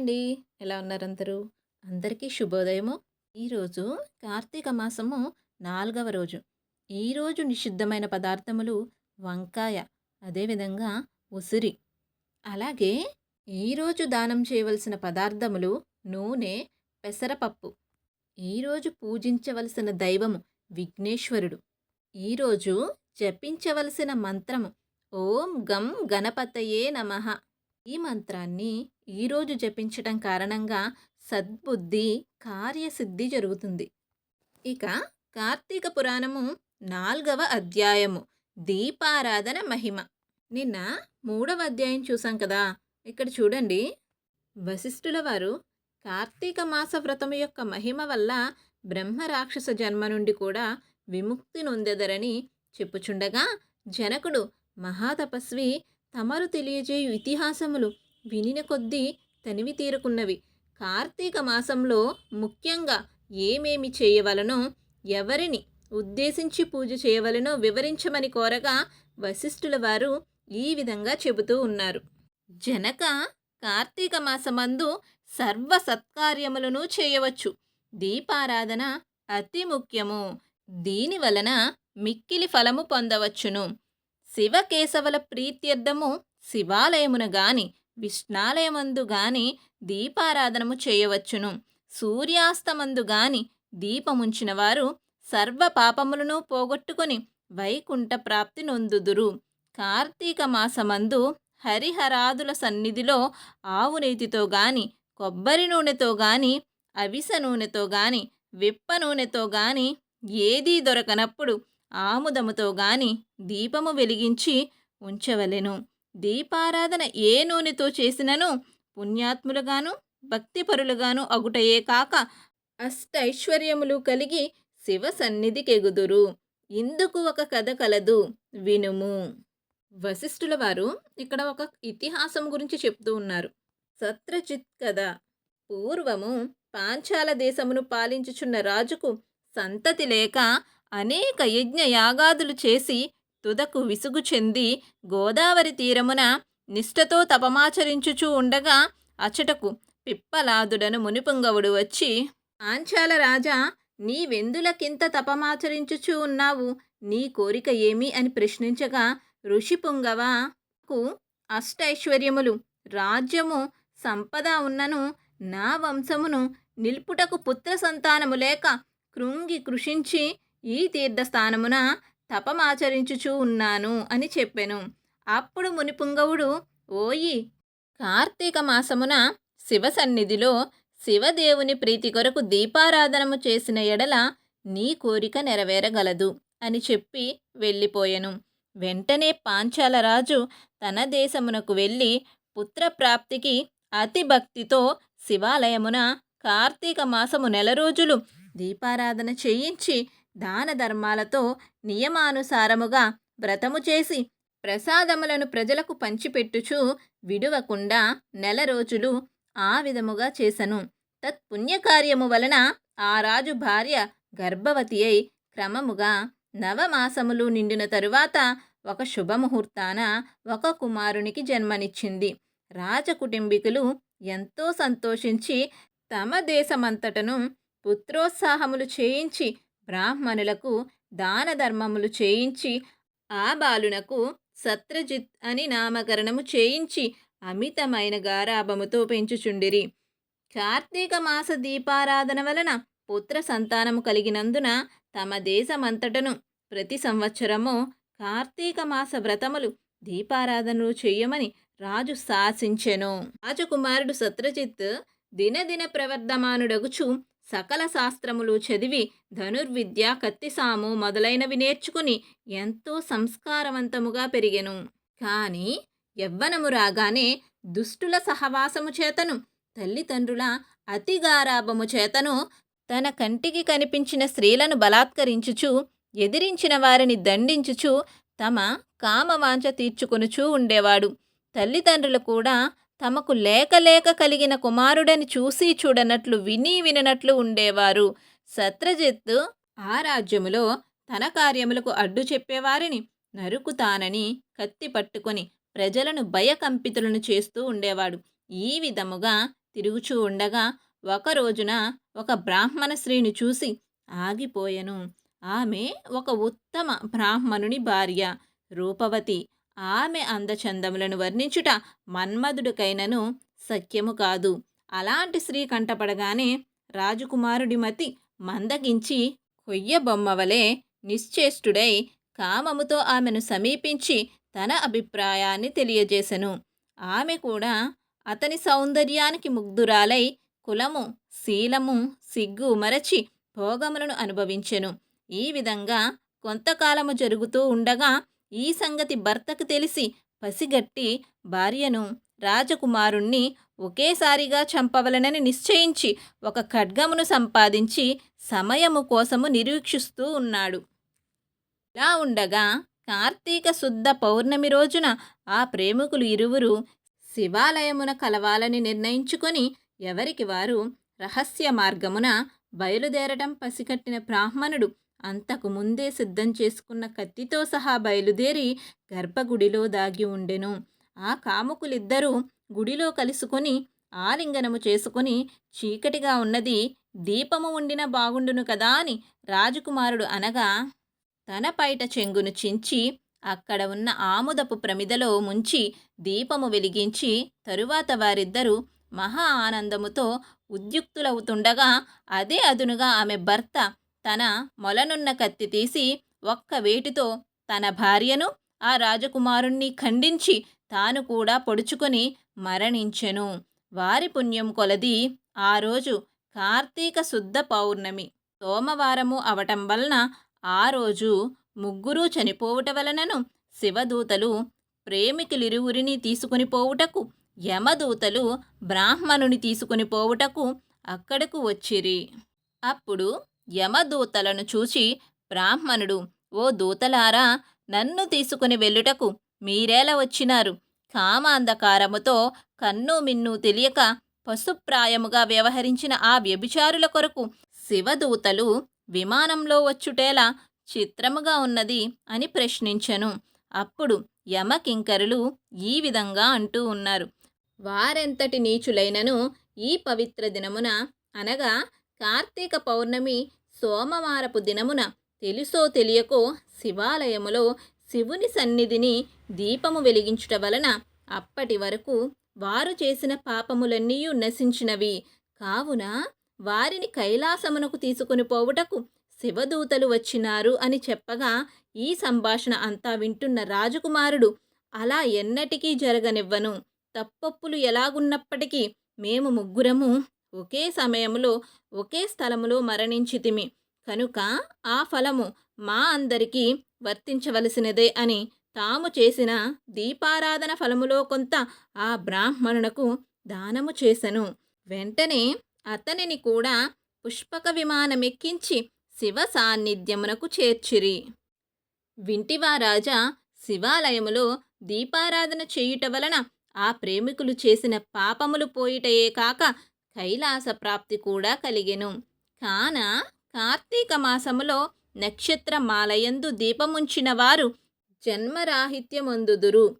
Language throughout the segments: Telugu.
అండి. ఎలా ఉన్నారందరూ అందరికీ శుభోదయము. ఈరోజు కార్తీక మాసము నాలుగవ రోజు. ఈరోజు నిషిద్ధమైన పదార్థములు వంకాయ, అదేవిధంగా ఉసిరి. అలాగే ఈరోజు దానం చేయవలసిన పదార్థములు నూనె, పెసరపప్పు. ఈరోజు పూజించవలసిన దైవము విఘ్నేశ్వరుడు. ఈరోజు జపించవలసిన మంత్రము ఓం గం గణపతయే నమః. ఈ మంత్రాన్ని ఈరోజు జపించటం కారణంగా సద్బుద్ధి, కార్యసిద్ధి జరుగుతుంది. ఇక కార్తీక పురాణము నాల్గవ అధ్యాయము దీపారాధన మహిమ. నిన్న మూడవ అధ్యాయం చూసాం కదా! ఇక్కడ చూడండి. వశిష్ఠుల వారు కార్తీక మాస వ్రతము యొక్క మహిమ వల్ల బ్రహ్మ రాక్షస జన్మ నుండి కూడా విముక్తి నొందెదరని చెప్పుచుండగా జనకుడు మహాతపస్వి తమరు తెలియజేయు ఇతిహాసములు వినిన కొద్దీ తనివి తీరుకున్నవి. కార్తీక మాసంలో ముఖ్యంగా ఏమేమి చేయవలనో, ఎవరిని ఉద్దేశించి పూజ చేయవలనో వివరించమని కోరగా వశిష్ఠుల వారు ఈ విధంగా చెబుతూ ఉన్నారు. జనక కార్తీక మాసమందు సర్వ సత్కార్యములను చేయవచ్చు. దీపారాధన అతి ముఖ్యము. దీని వలన మిక్కిలి ఫలము పొందవచ్చును. శివకేశవుల ప్రీత్యర్థము శివాలయమున గాని, విష్ణాలయమందు గాని దీపారాధనము చేయవచ్చును. సూర్యాస్తమందు గాని దీపముంచిన వారు సర్వ పాపములను పోగొట్టుకొని వైకుంఠ ప్రాప్తి నొందుదురు. కార్తీక మాసమందు హరిహరాదుల సన్నిధిలో ఆవు నేతితో గాని, కొబ్బరి నూనెతో గాని, అవిసె నూనెతో గాని, విప్ప నూనెతో గాని ఏదీ దొరకనప్పుడు ఆముదముతో గాని దీపము వెలిగించి ఉంచవలెను. దీపారాధన ఏ నూనెతో చేసినను పుణ్యాత్ములుగాను, భక్తిపరులుగాను అగుటయే కాక అష్టైశ్వర్యములు కలిగి శివ సన్నిధికెగుదురు. ఇందుకు ఒక కథ కలదు వినుము. వశిష్ఠుల వారు ఇక్కడ ఒక ఇతిహాసం గురించి చెప్తూ ఉన్నారు. సత్రజిత్ కథ. పూర్వము పాంచాల దేశమును పాలించుచున్న రాజుకు సంతతి లేక అనేక యజ్ఞ యాగాదులు చేసి తుదకు విసుగు చెంది గోదావరి తీరమున నిష్ఠతో తపమాచరించుచూ ఉండగా అచటకు పిప్పలాదుడను మునిపుంగవుడు వచ్చి పాంచాల రాజా నీవెందులకింత తపమాచరించుచూ ఉన్నావు? నీ కోరిక ఏమి? అని ప్రశ్నించగా ఋషిపుంగవకు అష్టైశ్వర్యములు, రాజ్యము, సంపద ఉన్నను నా వంశమును నిల్పుటకు పుత్ర సంతానము లేక కృంగి కృషించి ఈ తీర్థస్థానమున తపమాచరించుచూ ఉన్నాను అని చెప్పెను. అప్పుడు మునిపుంగవుడు ఓయి కార్తీక మాసమున శివ సన్నిధిలో శివదేవుని ప్రీతి కొరకు దీపారాధనము చేసిన ఎడల నీ కోరిక నెరవేరగలదు అని చెప్పి వెళ్ళిపోయెను. వెంటనే పాంచాలరాజు తన దేశమునకు వెళ్ళి పుత్రప్రాప్తికి అతి భక్తితో శివాలయమున కార్తీక మాసము నెల రోజులు దీపారాధన చేయించి దాన ధర్మాలతో నియమానుసారముగా వ్రతము చేసి ప్రసాదములను ప్రజలకు పంచిపెట్టుచు విడువకుండా నెల రోజులు ఆ విధముగా చేసెను. తత్పుణ్యకార్యము వలన ఆ రాజు భార్య గర్భవతి అయి క్రమముగా నవమాసములు నిండిన తరువాత ఒక శుభముహూర్తాన ఒక కుమారునికి జన్మనిచ్చింది. రాజకుటుంబీకులు ఎంతో సంతోషించి తమ దేశమంతటను పుత్రోత్సాహములు చేయించి బ్రాహ్మణులకు దాన ధర్మములు చేయించి ఆ బాలునకు సత్రజిత్ అని నామకరణము చేయించి అమితమైన గారాభముతో పెంచుచుండిరి. కార్తీక మాస దీపారాధన వలన పుత్ర సంతానము కలిగినందున తమ దేశమంతటను ప్రతి సంవత్సరము కార్తీక మాస వ్రతములు దీపారాధనలు చేయమని రాజు శాసించెను. రాజకుమారుడు సత్రజిత్ దినదిన ప్రవర్ధమానుడగుచు సకల శాస్త్రములు చదివి ధనుర్విద్య, కత్తిసాము మొదలైనవి నేర్చుకుని ఎంతో సంస్కారవంతముగా పెరిగెను. కాని యవ్వనము రాగానే దుష్టుల సహవాసము చేతను తల్లిదండ్రుల అతిగారాభము చేతను తన కంటికి కనిపించిన స్త్రీలను బలాత్కరించుచు ఎదిరించిన వారిని దండించుచు తమ కామవాంఛ తీర్చుకొనుచూ ఉండేవాడు. తల్లిదండ్రులు కూడా తమకు లేక లేక కలిగిన కుమారుడని చూసి చూడనట్లు విని విననట్లు ఉండేవారు. సత్రజిత్ ఆ రాజ్యములో తన కార్యములకు అడ్డు చెప్పేవారిని నరుకుతానని కత్తి పట్టుకొని ప్రజలను భయకంపితులను చేస్తూ ఉండేవాడు. ఈ విధముగా తిరుగుచూ ఉండగా ఒక రోజున ఒక బ్రాహ్మణ స్త్రీని చూసి ఆగిపోయెను ఆమె ఒక ఉత్తమ బ్రాహ్మణుని భార్య రూపవతి ఆమె అందచందములను వర్ణించుట మన్మధుడికైనను సత్యము కాదు. అలాంటి స్త్రీ కంటపడగానే రాజకుమారుడి మతి మందగించి కొయ్య బొమ్మవలే నిశ్చేష్టుడై కామముతో ఆమెను సమీపించి తన అభిప్రాయాన్ని తెలియజేశను ఆమె కూడా అతని సౌందర్యానికి ముగ్ధురాలై కులము శీలము సిగ్గు మరచి భోగములను అనుభవించెను. ఈ విధంగా కొంతకాలము జరుగుతూ ఉండగా ఈ సంగతి భర్తకు తెలిసి పసిగట్టి భార్యను రాజకుమారుణ్ణి ఒకేసారిగా చంపవలనని నిశ్చయించి ఒక ఖడ్గమును సంపాదించి సమయము కోసము నిరీక్షిస్తూ ఉన్నాడు. ఇలా ఉండగా కార్తీక శుద్ధ పౌర్ణమి రోజున ఆ ప్రేమికులు ఇరువురు శివాలయమున కలవాలని నిర్ణయించుకొని ఎవరికి వారు రహస్య మార్గమున బయలుదేరటం పసికట్టిన బ్రాహ్మణుడు అంతకు ముందే సిద్ధం చేసుకున్న కత్తితో సహా బయలుదేరి గర్భగుడిలో దాగి ఉండెను. ఆ కాముకులిద్దరూ గుడిలో కలుసుకొని ఆలింగనము చేసుకుని చీకటిగా ఉన్నది దీపము ఉండిన బాగుండును కదా అని రాజకుమారుడు అనగా తన పైట చెంగును చించి అక్కడ ఉన్న ఆముదపు ప్రమిదలో ముంచి దీపము వెలిగించి తరువాత వారిద్దరూ మహా ఆనందముతో ఉద్యుక్తులవుతుండగా అదే అదునుగా ఆమె భర్త తన మొలనున్న కత్తి తీసి ఒక్క వేటితో తన భార్యను ఆ రాజకుమారుణ్ణి ఖండించి తాను కూడా పొడుచుకొని మరణించెను. వారి పుణ్యం కొలది ఆ రోజు కార్తీక శుద్ధ పౌర్ణమి. సోమవారము అవటం వలన ఆ రోజు ముగ్గురూ చనిపోవుట వలనను శివదూతలు ప్రేమికులిరువురిని తీసుకుని పోవుటకు యమదూతలు బ్రాహ్మణుని తీసుకుని పోవుటకు అక్కడకు వచ్చిరి. అప్పుడు యమదూతలను చూచి బ్రాహ్మణుడు ఓ దూతలారా నన్ను తీసుకుని వెళ్ళుటకు మీరేలా వచ్చినారు? కామాంధకారముతో కన్ను మిన్ను తెలియక పశుప్రాయముగా వ్యవహరించిన ఆ వ్యభిచారుల కొరకు శివదూతలు విమానంలో వచ్చుటేలా చిత్రముగా ఉన్నది అని ప్రశ్నించెను. అప్పుడు యమకింకరులు ఈ విధంగా అంటూ ఉన్నారు. వారెంతటి నీచులైనను ఈ పవిత్ర దినమున అనగా కార్తీక పౌర్ణమి సోమవారపు దినమున తెలుసో తెలియకో శివాలయములో శివుని సన్నిధిని దీపము వెలిగించుట వలన అప్పటి వరకు వారు చేసిన పాపములన్నీ నశించినవి. కావున వారిని కైలాసమునకు తీసుకుని పోవుటకు శివదూతలు వచ్చినారు అని చెప్పగా ఈ సంభాషణ అంతా వింటున్న రాజకుమారుడు అలా ఎన్నటికీ జరగనివ్వను. తప్పప్పులు ఎలాగున్నప్పటికీ మేము ముగ్గురము ఒకే సమయంలో ఒకే స్థలములో మరణించితిమి. కనుక ఆ ఫలము మా అందరికీ వర్తించవలసినదే అని తాము చేసిన దీపారాధన ఫలములో కొంత ఆ బ్రాహ్మణునకు దానము చేశను వెంటనే అతనిని కూడా పుష్పక విమానమెక్కించి శివ సాన్నిధ్యమునకు చేర్చిరి. వింటివా రాజా శివాలయములో దీపారాధన చేయుట వలన ఆ ప్రేమికులు చేసిన పాపములు పోయిటయే కాక కైలాస ప్రాప్తి కూడా కలిగెను. కాన కార్తీక మాసములో నక్షత్రమాలయందు దీపముంచిన వారు జన్మరాహిత్యమొందుదురు.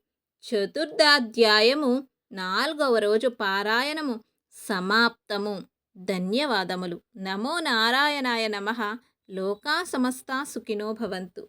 చతుర్థాధ్యాయము నాలుగవ రోజు పారాయణము సమాప్తము. ధన్యవాదములు. నమో నారాయణాయ నమ. లోకా సమస్తా సుఖినో భవంతు.